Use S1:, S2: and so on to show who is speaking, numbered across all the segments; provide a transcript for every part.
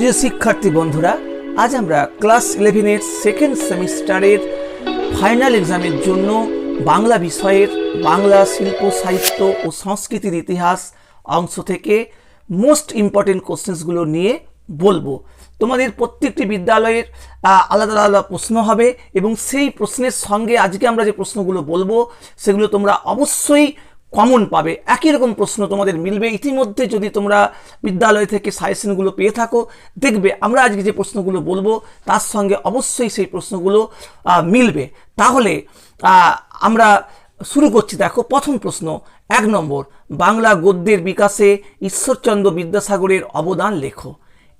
S1: প্রিয় শিক্ষার্থী বন্ধুরা, আজ আমরা ক্লাস ইলেভেনের সেকেন্ড সেমিস্টারের ফাইনাল এক্সামের জন্য বাংলা বিষয়ের, বাংলা শিল্প, সাহিত্য ও সংস্কৃতির ইতিহাস অংশ থেকে মোস্ট ইম্পর্টেন্ট কোশ্চেন্সগুলো নিয়ে বলব। তোমাদের প্রত্যেকটি বিদ্যালয়ের আলাদা আলাদা প্রশ্ন হবে এবং সেই প্রশ্নের সঙ্গে আজকে আমরা যে প্রশ্নগুলো বলব, সেগুলো তোমরা অবশ্যই কমন পাবে। একই রকম প্রশ্ন তোমাদের মিলবে। ইতিমধ্যে যদি তোমরা বিদ্যালয় থেকে সাজেশনগুলো পেয়ে থাকো, দেখবে আমরা আজকে যে প্রশ্নগুলো বলব, তার সঙ্গে অবশ্যই সেই প্রশ্নগুলো মিলবে। তাহলে আমরা শুরু করছি। দেখো, প্রথম প্রশ্ন, এক নম্বর, বাংলা গদ্যের বিকাশে ঈশ্বরচন্দ্র বিদ্যাসাগরের অবদান লেখো।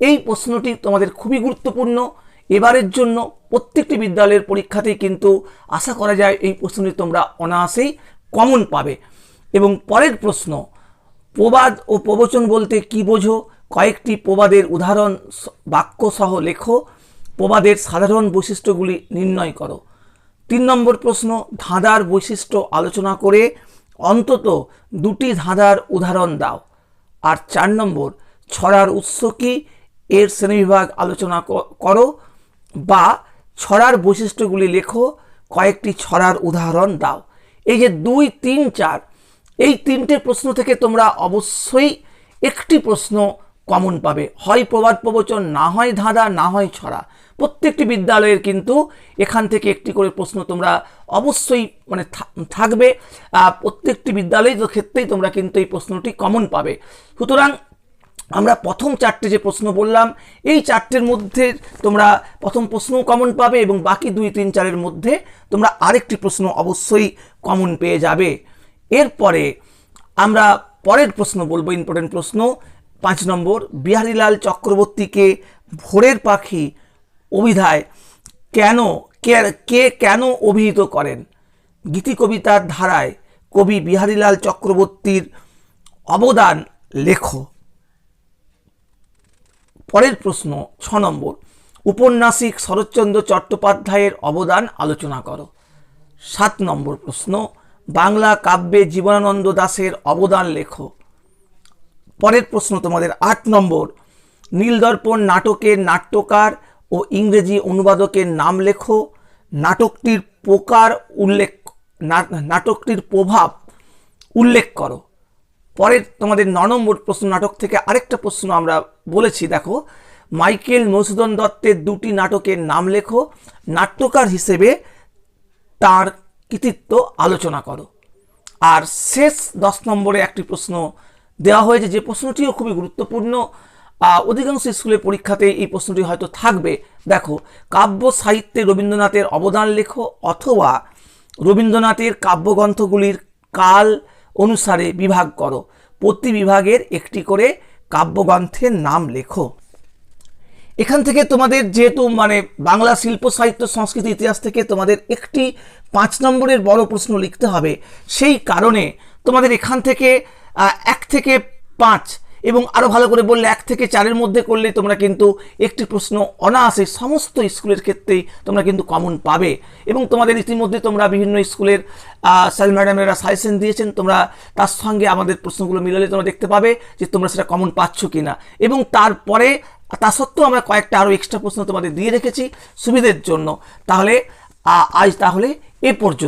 S1: এই প্রশ্নটি তোমাদের খুবই গুরুত্বপূর্ণ। এবারের জন্য প্রত্যেকটি বিদ্যালয়ের পরীক্ষাতেই কিন্তু আশা করা যায় এই প্রশ্নটি তোমরা অনায়াসেই কমন পাবে। এবং পরের প্রশ্ন, প্রবাদ ও প্রবচন বলতে কি বোঝো? কয়েকটি প্রবাদের উদাহরণ বাক্য সহ লেখো। প্রবাদের সাধারণ বৈশিষ্ট্যগুলি নির্ণয় করো। তিন নম্বর প্রশ্ন, ধাঁধার বৈশিষ্ট্য আলোচনা করে অন্তত দুটি ধাঁধার উদাহরণ দাও। আর চার নম্বর, ছড়ার উৎস কি? এর শ্রেণীবিভাগ আলোচনা করো বা ছড়ার বৈশিষ্ট্যগুলি লেখো, কয়েকটি ছড়ার উদাহরণ দাও। এই যে দুই, তিন, চার এই তিনটে প্রশ্ন থেকে তোমরা অবশ্যই একটি প্রশ্ন কমন পাবে। হয় প্রবাদ প্রবচন, না হয় ধাঁধা, না হয় ছড়া। প্রত্যেকটি বিদ্যালয়ের কিন্তু এখান থেকে একটি করে প্রশ্ন তোমরা অবশ্যই মানে থাকবে। প্রত্যেকটি বিদ্যালয়ের ক্ষেত্রেই তোমরা কিন্তু এই প্রশ্নটি কমন পাবে। সুতরাং আমরা প্রথম চারটে যে প্রশ্ন বললাম, এই চারটের মধ্যে তোমরা প্রথম প্রশ্নও কমন পাবে এবং বাকি দুই, তিন, চারের মধ্যে তোমরা আরেকটি প্রশ্ন অবশ্যই কমন পেয়ে যাবে। এরপরে আমরা পরের প্রশ্ন বলব ইম্পর্টেন্ট প্রশ্ন। পাঁচ নম্বর, বিহারীলাল চক্রবর্তীকে ভোরের পাখি অভিধায় কেন, কে কেন অভিহিত করেন? গীতি কবিতার ধারায় কবি বিহারীলাল চক্রবর্তীর অবদান লেখো। পরের প্রশ্ন, ছ নম্বর, উপন্যাসিক শরৎচন্দ্র চট্টোপাধ্যায়ের অবদান আলোচনা করো। সাত নম্বর প্রশ্ন বাংলা কাব্যে জীবনানন্দ দাশের অবদান লেখো। পরের প্রশ্ন তোমাদের আট নম্বর। নীলদর্পণ নাটকের নাট্যকার ও ইংরেজি অনুবাদকের নাম লেখো। নাটকটির প্রকার উল্লেখ নাটকটির প্রভাব উল্লেখ করো। পরের তোমাদের ন নম্বর প্রশ্ন নাটক থেকে আরেকটা প্রশ্ন আমরা বলেছি, দেখো। মাইকেল মধুসূদন দত্তের দুটি নাটকের নাম লেখো। নাট্যকার হিসেবে তার কৃতিত্ব আলোচনা করো। আর শেষ দশ নম্বরে একটি প্রশ্ন দেওয়া হয়েছে যে প্রশ্নটিও খুবই গুরুত্বপূর্ণ। অধিকাংশ স্কুলের পরীক্ষাতে এই প্রশ্নটি হয়তো থাকবে। দেখো, কাব্য সাহিত্যে রবীন্দ্রনাথের অবদান লেখো অথবা রবীন্দ্রনাথের কাব্যগ্রন্থগুলির কাল অনুসারে বিভাগ করো। প্রতি বিভাগের একটি করে কাব্যগ্রন্থের নাম লেখো। এখান থেকে তোমাদের যেহেতু মানে বাংলা শিল্প, সাহিত্য, সংস্কৃতি, ইতিহাস থেকে তোমাদের একটি পাঁচ নম্বরের বড় প্রশ্ন লিখতে হবে। সেই কারণে তোমাদের এখান থেকে এক থেকে পাঁচ এবং আরও ভালো করে বললে এক থেকে চারের মধ্যে করলে তোমরা কিন্তু একটি প্রশ্ন অনায়াসে সমস্ত স্কুলের ক্ষেত্রেই তোমরা কিন্তু কমন পাবে। এবং তোমাদের ইতিমধ্যে তোমরা বিভিন্ন স্কুলের স্যার ম্যাডামেরা সাজেশন দিয়েছেন, তোমরা তার সঙ্গে আমাদের প্রশ্নগুলো মিলালে তোমরা দেখতে পাবে যে তোমরা সেটা কমন পাচ্ছ কি না এবং তারপরে তা সত্ত্বেও আমরা কয়েকটা আরও এক্সট্রা প্রশ্ন তোমাদের দিয়ে রেখেছি সুবিধের জন্য। তাহলে আজ তাহলে এ পর্যন্ত।